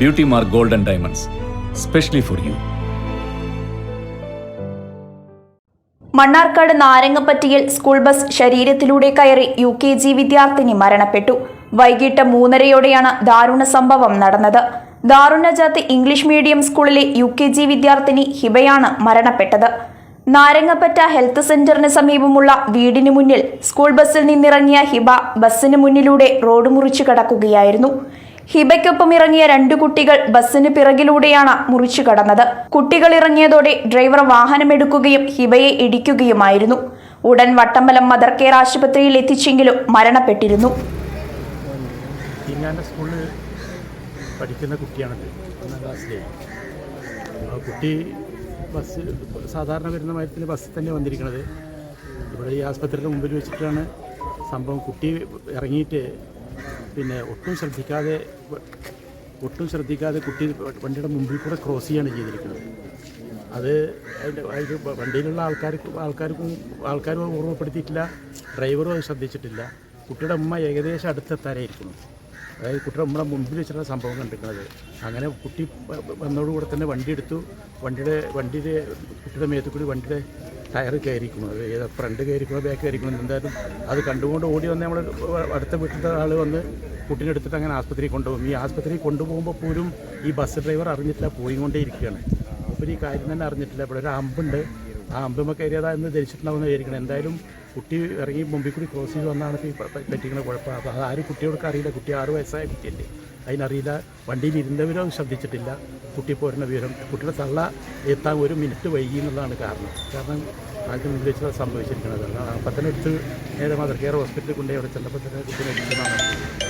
Beauty mark golden diamonds specially for you Mannarkkad നാരങ്ങപ്പറ്റിയിൽ school bus ശരീരത്തിലൂടെ കയറി U K G വിദ്യാർത്ഥിനി മരണപ്പെട്ടു. വൈകിട്ട് മൂന്നരയോടെയാണ് ദാരുണ സംഭവം നടന്നത്. ദാരുണജാത്ത് ഇംഗ്ലീഷ് മീഡിയം സ്കൂളിലെ യു കെ ജി വിദ്യാർത്ഥിനി ഹിബയാണ് മരണപ്പെട്ടത്. നാരങ്ങപ്പറ്റ ഹെൽത്ത് സെന്ററിന് സമീപമുള്ള വീടിന് മുന്നിൽ സ്കൂൾ ബസ്സിൽ നിന്നിറങ്ങിയ ഹിബ ബസ്സിന് മുന്നിലൂടെ റോഡ് മുറിച്ചു കടക്കുകയായിരുന്നു. ഹിബയ്ക്കൊപ്പം ഇറങ്ങിയ രണ്ടു കുട്ടികൾ ബസ്സിന് പിറകിലൂടെയാണ് മുറിച്ചു കടന്നത്. കുട്ടികൾ ഇറങ്ങിയതോടെ ഡ്രൈവർ വാഹനമെടുക്കുകയും ഹിബയെ ഇടിക്കുകയുമായിരുന്നു. ഉടൻ വട്ടമ്പലം മദർ കെയർ ആശുപത്രിയിൽ എത്തിച്ചെങ്കിലും മരണപ്പെട്ടിരുന്നു. സ്കൂളിൽ പഠിക്കുന്ന കുട്ടിയാണത് ഒന്നാം ക്ലാസ്സിലെ. ആ കുട്ടി ബസ് സാധാരണ വരുന്ന മരത്തിന് ബസ്സിൽ തന്നെ വന്നിരിക്കുന്നത് ഇവിടെ ഈ ആസ്പത്രിയുടെ മുമ്പിൽ വെച്ചിട്ടാണ് സംഭവം. കുട്ടി ഇറങ്ങിയിട്ട് പിന്നെ ഒട്ടും ശ്രദ്ധിക്കാതെ ഒട്ടും ശ്രദ്ധിക്കാതെ കുട്ടി വണ്ടിയുടെ മുമ്പിൽ കൂടെ ക്രോസ് ചെയ്യാണ് ചെയ്തിരിക്കുന്നത്. അത് അതിന്റെ അതിൽ വണ്ടിയിലുള്ള ആൾക്കാർക്ക് ആൾക്കാർക്കും ആൾക്കാരും ഓർമ്മപ്പെടുത്തിയിട്ടില്ല. ഡ്രൈവറും അത് ശ്രദ്ധിച്ചിട്ടില്ല. കുട്ടിയുടെ അമ്മ ഏകദേശം അടുത്തെത്താനായിരിക്കുന്നു. അതായത് കുട്ടിയുടെ ഉമ്മയുടെ മുമ്പിൽ വെച്ചിട്ടാണ് സംഭവം കണ്ടിരിക്കുന്നത്. അങ്ങനെ കുട്ടി വന്നതോടുകൂടെ തന്നെ വണ്ടി എടുത്തു. വണ്ടിയുടെ വണ്ടിയുടെ കുട്ടിയുടെ മേത്തുകൂടി വണ്ടിയുടെ ടയർ കയറിക്കുന്നത് ഏത് ഫ്രണ്ട് കയറിക്കണോ ബാക്ക് കയറിക്കണോ എന്തായാലും അത് കണ്ടുകൊണ്ട് ഓടി വന്ന് നമ്മൾ അടുത്ത വീട്ടിലത്തെ ആൾ വന്ന് കുട്ടീനെ എടുത്തിട്ട് അങ്ങനെ ആസ്പത്രി കൊണ്ടുപോകും. ഈ ആസ്പത്രി കൊണ്ടുപോകുമ്പോൾ പോലും ഈ ബസ് ഡ്രൈവർ അറിഞ്ഞിട്ടില്ല പോയിക്കൊണ്ടേ ഇരിക്കുകയാണ്. അപ്പോൾ ഈ കാര്യം തന്നെ അറിഞ്ഞിട്ടില്ല. ഇവിടെ ഒരു അമ്പുണ്ട് ആ അമ്പുമ്മ കയറിയതാ എന്ന് ധരിച്ചിട്ടുണ്ടാവുന്ന വിചാരിക്കണം. എന്തായാലും കുട്ടി ഇറങ്ങി മുമ്പിൽ കൂടി ക്രോസ് ചെയ്ത് വന്നാണ് പറ്റിക്കുന്ന കുഴപ്പം. അപ്പോൾ അത് ആരും കുട്ടികൾക്ക് അറിയില്ല. കുട്ടി ആറ് വയസ്സായ കുട്ടിയല്ലേ. അതിനറിയില്ല. വണ്ടിയിൽ ഇരുന്നവരോ ശ്രദ്ധിച്ചിട്ടില്ല. കുട്ടി പോരുന്ന വിവരം കുട്ടിയുടെ തള്ള എത്താൻ ഒരു മിനിറ്റ് വൈകി എന്നുള്ളതാണ് കാരണം. കാരണം ആദ്യം മുമ്പിൽ വെച്ചത് സംഭവിച്ചിരിക്കുന്നത്. എടുത്ത് നേരെ മദർ കെയർ ഹോസ്പിറ്റലിൽ കൊണ്ടുപോയി അവിടെ ചെന്നപ്പോൾ തന്നെ